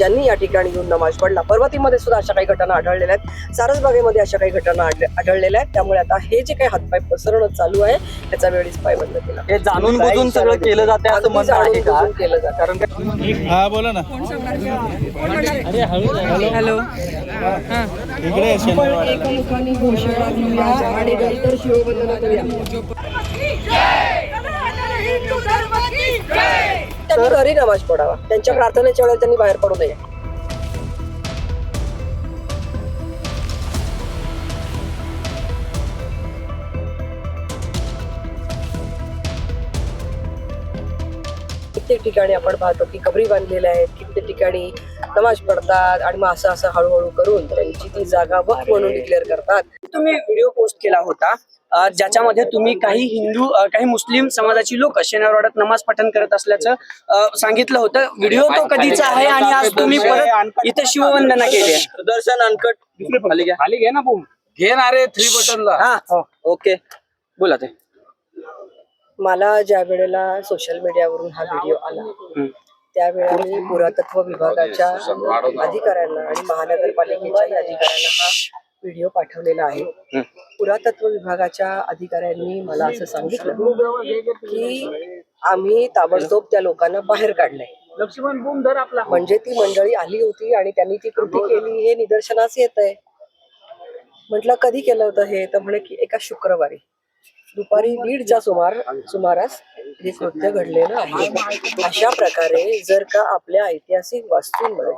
ज्यांनी या ठिकाणी येऊन नमाज पडला पर्वतीमध्ये सुद्धा अशा काही घटना आढळलेल्या आहेत. सारसबागेमध्ये अशा काही घटना आढळ- आढळलेल्या आहेत. त्यामुळे आता हे जे काही हातपाय पसरणं चालू आहे त्याचा वेळीच पाय बंद केला. हे जाणून बुजून सगळं केलं जाते असं म्हणणं आहे जाणून का? केलं जातं कारण हा बोला ना. हॅलो. इकडे करूया त्यांनी घरी नमाज पडावा त्यांच्या प्रार्थनेच्या वेळेला त्यांनी बाहेर पडू नये. कित्येक ठिकाणी आपण पाहतो की कबरी बांधलेल्या आहेत कित्येक ठिकाणी नमाज पडतात आणि मग असं असं हळूहळू करून त्यांची ती जागा वक्फ म्हणून डिक्लेअर करतात. तुम्ही व्हिडिओ पोस्ट केला होता. ज्याच्यामध्ये तुम्ही काही हिंदू काही मुस्लिम समाजाची लोक शनिवारवाड्यात नमाज पठण करत असल्याचं सांगितलं होतं. व्हिडिओ तो कधीचा आहे आणि आज तुम्ही परत इथे शिववंदना केली आहे. दर्शन अनकट. खाली घ्या. खाली घे ना बूम. घेणार आहे थ्री बटनला हा. ओके बोला ते. मला ज्या वेळेला सोशल मीडियावरून हा व्हिडिओ आला त्यावेळेला मी पुरातत्व विभागाच्या अधिकाऱ्यांना आणि महानगरपालिकेच्याही अधिकाऱ्यांना हा व्हिडिओ पाठवलेला आहे. पुरातत्व विभागाच्या अधिकाऱ्यांनी मला असं सांगितलं की आम्ही ताबडतोब त्या लोकांना बाहेर काढलंय. लक्ष्मण बूम धर आपला. म्हणजे ती मंडळी आली होती आणि त्यांनी ती कृती केली हे निदर्शनास येत आहे म्हटलं कधी केलं होतं हे? तर म्हणे की एका शुक्रवारी. दुपारी दीडच्या सुमार सुमारास हे कृत्य घडलेलं आहे. अशा प्रकारे जर का आपल्या ऐतिहासिक वास्तूंमध्ये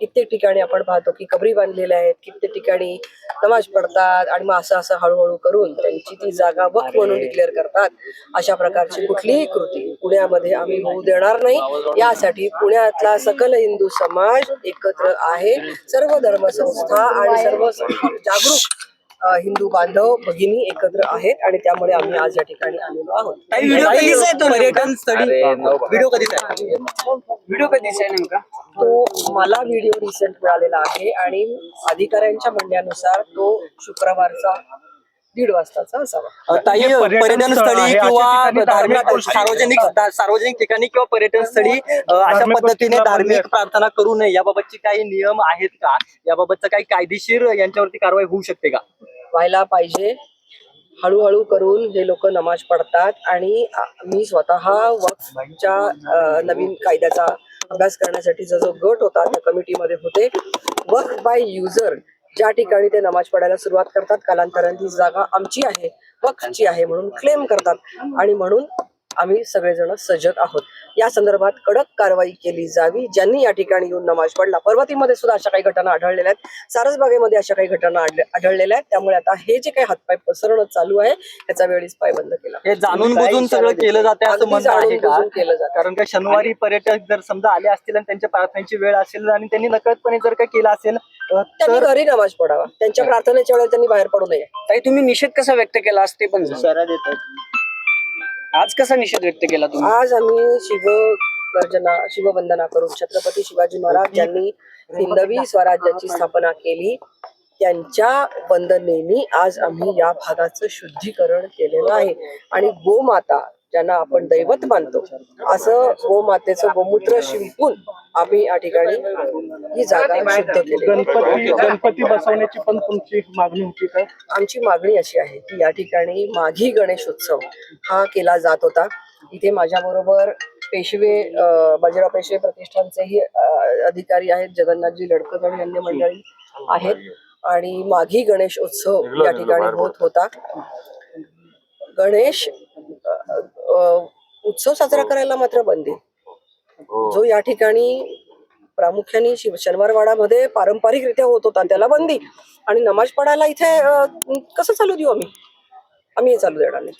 कित्येक ठिकाणी आपण पाहतो की कबरी बांधलेल्या आहेत कित्येक ठिकाणी नमाज पडतात आणि मग असं असं हळूहळू करून त्यांची ती जागा वक्फ म्हणून डिक्लेअर करतात. अशा प्रकारची कुठलीही कृती पुण्यामध्ये आम्ही होऊ देणार नाही. यासाठी पुण्यातला सकल हिंदू समाज एकत्र आहे. सर्व धर्मसंस्था आणि सर्व जागरूक हिंदू बांधव भगिनी एकत्र आहेत आणि त्यामुळे आम्ही आज या ठिकाणी आलेलो आहोत. काही व्हिडिओ कधीचा आहे तो पर्यटन स्थळी व्हिडिओ कधीच आहे? व्हिडिओ कधीचा आहे नेमका? तो मला व्हिडिओ रिसेंट मिळालेला आहे आणि अधिकाऱ्यांच्या म्हणण्यानुसार तो शुक्रवारचा दीड वाजताचा असावा. ताई पर्यटन स्थळी किंवा धार्मिक सार्वजनिक सार्वजनिक ठिकाणी किंवा पर्यटन स्थळी अशा पद्धतीने धार्मिक प्रार्थना करू नये याबाबतचे काही नियम आहेत का? याबाबतचं काही कायदेशीर यांच्यावरती कारवाई होऊ शकते का? व्हायला पाहिजे. हळूहळू करून हे लोक नमाज पडतात आणि मी स्वतः वक्फच्या नवीन कायद्याचा अभ्यास करण्यासाठीचा जो गट होता त्या कमिटीमध्ये होते. वक्फ बाय युजर ज्या ठिकाणी ते नमाज पडायला सुरुवात करतात कालांतराने ही जागा आमची आहे वक्फची आहे म्हणून क्लेम करतात. आणि म्हणून आम्ही सगळेजण सजग आहोत. या संदर्भात कडक कारवाई केली जावी ज्यांनी या ठिकाणी येऊन नमाज पडला पर्वतीमध्ये सुद्धा अशा काही घटना आढळलेल्या आहेत. सारसबागेमध्ये अशा काही घटना आढळ- आढळलेल्या आहेत. त्यामुळे आता हे जे काही हातपाय पसरणं चालू आहे त्याचा वेळीच पाय बंद केला हे जाणून बुजून सगळं केलं जाते असं अगदी म्हणणं आहे जाणून का? बुजून केलं जातं कारण का शनिवारी पर्यटक जर समजा आले असतील आणि त्यांच्या प्रार्थनेची वेळ असेल आणि त्यांनी नकळतपणे जर का केलं असेल त्यांनी तर घरी नमाज पडावा त्यांच्या प्रार्थनेच्या वेळेला त्यांनी बाहेर पडू नये. ताई तुम्ही निषेध कसा व्यक्त केला? आज ते पण सांगा. आज कसा निषेध व्यक्त केला तुम्ही? आज आम्ही शिव गर्जना शिववंदना करून छत्रपती शिवाजी महाराज ज्यांनी हिंदवी स्वराज्याची स्थापना केली. त्यांच्या वंदनेनी आज आम्ही या भागाचं शुद्धीकरण केलेलं आहे. आणि गोमाता ज्यांना आपण दैवत मानतो. असं गोमातेचं गोमूत्र शिंपून आम्ही या ठिकाणी ही जागा शुद्ध केली गणपती गणपती बसवण्याची पण तुमची मागणी होती का? आमची मागणी अशी आहे की या ठिकाणी माघी गणेश उत्सव हा केला जात होता. इथे माझ्या बरोबर पेशवे बाजीराव पेशवे प्रतिष्ठानचेही अधिकारी आहेत. जगन्नाथजी आणि अन्य मंडळी आहेत. आणि माघी गणेश उत्सव या ठिकाणी होत होता. गणेश उत्सव साजरा करायला मात्र बंदी जो या ठिकाणी प्रामुख्याने शनिवारवाडामध्ये पारंपरिकरित्या होत होता त्याला बंदी आणि नमाज पडायला इथे कसं चालू देऊ आम्ही? आम्ही हे चालू देणार नाही.